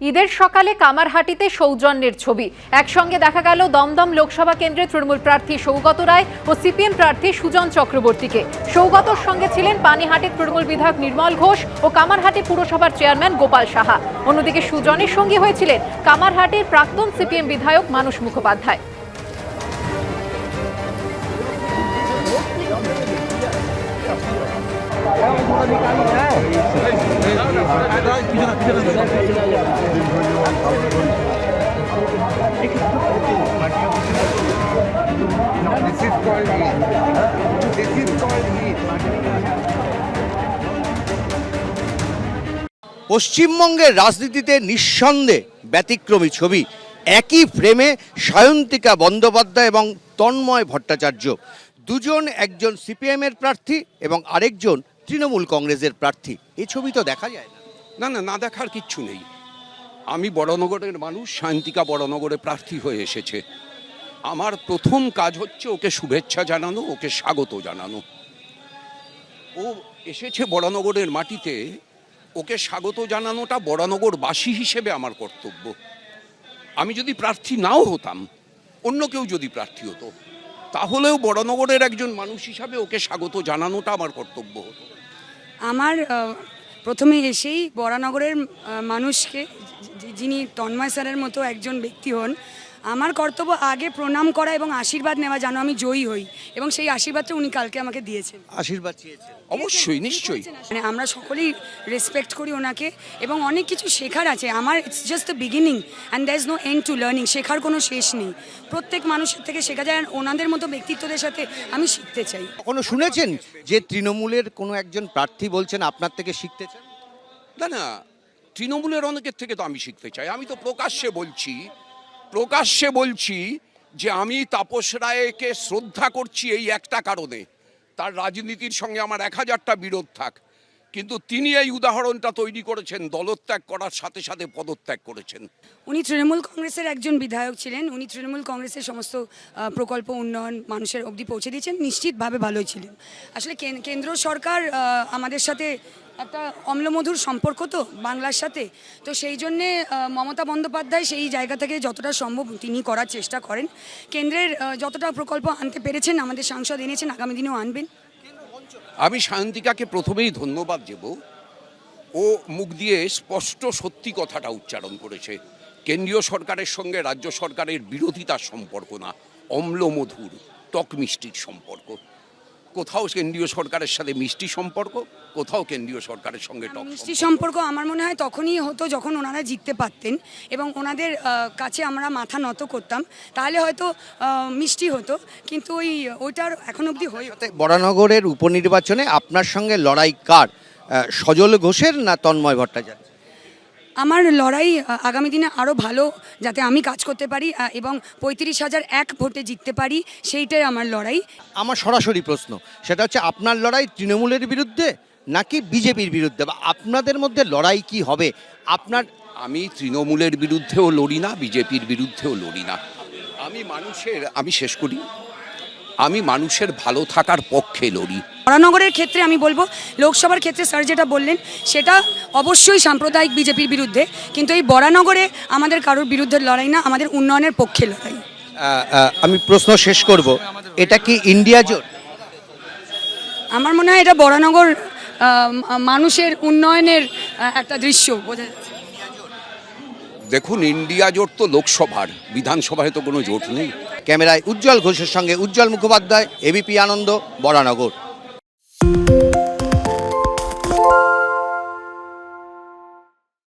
ঈদের সকালে কামারহাটিতে সৌজন্যের ছবি। একসঙ্গে দেখা গেল দমদম লোকসভা কেন্দ্রে তৃণমূল প্রার্থী সৌগত রায় ও সিপিএম প্রার্থী সুজন চক্রবর্তীকে। সৌগতর সঙ্গে ছিলেন পানিহাটির তৃণমূল বিধায়ক নির্মল ঘোষ ও কামারহাটি পুরসভার চেয়ারম্যান গোপাল সাহা। অন্যদিকে সুজনের সঙ্গী হয়েছিলেন কামারহাটির প্রাক্তন সিপিএম বিধায়ক মানুষ Mukhopadhyay. This is called heat. This is called heat. পশ্চিমবঙ্গের রাজনীতিতে নিঃসন্দেহে ব্যতিক্রমী ছবি একই ফ্রেমে সায়ন্তিকা বন্দ্যোপাধ্যায় এবং তন্ময় ভট্টাচার্য দুজন একজন সিপিএমের প্রার্থী এবং আরেকজন তৃণমূল কংগ্রেসের প্রার্থী। এই ছবি তো দেখা যায় না। না না না দেখার কিচ্ছু নেই। আমি বড়নগরের মানুষ, শান্তিকা বড়নগরে প্রার্থী হয়ে এসেছে। আমার প্রথম কাজ হচ্ছে ওকে শুভেচ্ছা জানানো, ওকে স্বাগত জানানো। ও এসেছে বড়নগরের মাটিতে, ওকে স্বাগত জানানোটা বড়নগরবাসী হিসেবে আমার কর্তব্য। আমি যদি প্রার্থী নাও হতাম, অন্য কেউ যদি প্রার্থী হতো, তাহলেও বড়নগরের একজন মানুষ হিসাবে ওকে স্বাগত জানানোটা আমার কর্তব্য হতো। আমার প্রথমে এসেই বরানগরের মানুষকে যিনি তন্ময় স্যারের মতো একজন ব্যক্তি হন আমার কর্তব্য আগে প্রণাম করা এবং আশীর্বাদ নেওয়া যেন আমি জয়ী হই। এবং সেই আশীর্বাদটা উনি কালকে আমাকে দিয়েছেন। আশীর্বাদ চেয়েছেন। অবশ্যই নিশ্চয়ই। মানে আমরা সকলেই রেসপেক্ট করি ওনাকে এবং অনেক কিছু শেখার আছে। আমার it's just the beginning and there is no end to learning শেখার কোনো শেষ নেই। প্রত্যেক মানুষের থেকে শেখা যায় আর ওনাদের মতো ব্যক্তিত্বদের সাথে আমি শিখতে চাই। কখনো শুনেছেন যে তৃণমূলের কোনো একজন প্রার্থী বলছেন আপনার থেকে শিখতে চান? না না। তৃণমূলের অনেকের থেকে তো আমি শিখতে চাই। আমি তো প্রকাশ্যে বলছি প্রকাশ্যে বলছি যে আমি তাপস রায়কে শ্রদ্ধা করছি এই একটা কারণে। তার রাজনীতির সঙ্গে আমার এক হাজারটা বিরোধ থাক। কিন্তু তিনি এই উদাহরণটা তৈরি করেছেন, দলত্যাগ করার সাথে সাথে পদত্যাগ করেছেন। উনি তৃণমূল কংগ্রেসের একজন বিধায়ক ছিলেন। উনি তৃণমূল কংগ্রেসের সমস্ত প্রকল্প উন্নয়ন মানুষের অবধি পৌঁছে দিয়েছেন। নিশ্চিতভাবে ভালোই ছিলেন। আসলে কেন- কেন্দ্র সরকার আমাদের সাথে একটা অম্লমধুর সম্পর্ক তো বাংলার সাথে। তো সেই জন্যে মমতা বন্দ্যোপাধ্যায় সেই জায়গা থেকে যতটা সম্ভব তিনি করার চেষ্টা করেন। কেন্দ্রের যতটা প্রকল্প আনতে পেরেছেন, আমাদের সাংসদ এনেছেন, আগামী দিনেও আনবেন। আমি সায়ন্তিকাকে প্রথমেই ধন্যবাদ দেব। ও মুখ দিয়ে স্পষ্ট সত্যি কথাটা উচ্চারণ করেছে। কেন্দ্রীয় সরকারের সঙ্গে রাজ্য সরকারের বিরোধিতার সম্পর্ক না, অম্লমধুর টক মিষ্টির সম্পর্ক। কোথাও কেন্দ্রীয় সরকারের সাথে মিষ্টি সম্পর্ক কোথাও কেন্দ্রীয় সরকারের সঙ্গে টক মিষ্টি সম্পর্ক। আমার মনে হয় তখনই হতো যখন ওনারা জিততে পারতেন এবং ওনাদের কাছে আমরা মাথা নত করতাম। তাহলে হয়তো মিষ্টি হতো কিন্তু ওই ওইটার এখন অবধি হয়ে বরানগরের উপনির্বাচনে আপনার সঙ্গে লড়াই কার? সজল ঘোষের না তন্ময় ভট্টাচার্য? আমার লড়াই আগামী দিনে আরও ভালো যাতে আমি কাজ করতে পারি এবং পঁয়ত্রিশ হাজার এক ভোটে জিততে পারি সেইটাই আমার লড়াই। আমার সরাসরি প্রশ্ন সেটা হচ্ছে আপনার লড়াই তৃণমূলের বিরুদ্ধে নাকি বিজেপির বিরুদ্ধে? বা আপনাদের মধ্যে লড়াই কি হবে? আপনার আমি তৃণমূলের বিরুদ্ধেও লড়ি না বিজেপির বিরুদ্ধেও লড়ি না। আমি মানুষের আমি শেষ করি। আমি মানুষের ভালো থাকার পক্ষে লড়ি। বরানগরের ক্ষেত্রে আমি বলব লোকসভার ক্ষেত্রে স্যার যেটা বললেন সেটা অবশ্যই সাম্প্রদায়িক বিজেপির বিরুদ্ধে কিন্তু এই বরানগরে আমাদের কারোর বিরুদ্ধে লড়াই না আমাদের উন্নয়নের পক্ষে লড়াই। আমি প্রশ্ন শেষ করব। এটা কি ইন্ডিয়া জোট? আমার মনে হয় এটা বরানগর মানুষের উন্নয়নের একটা দৃশ্য বোঝা যাচ্ছে। দেখুন ইন্ডিয়া জোট তো লোকসভার বিধানসভায় তো কোনো জোট নেই। ক্যামেরায় উজ্জ্বল ঘোষের সঙ্গে উজ্জ্বল মুখোপাধ্যায় এবিপি আনন্দ বরানগর।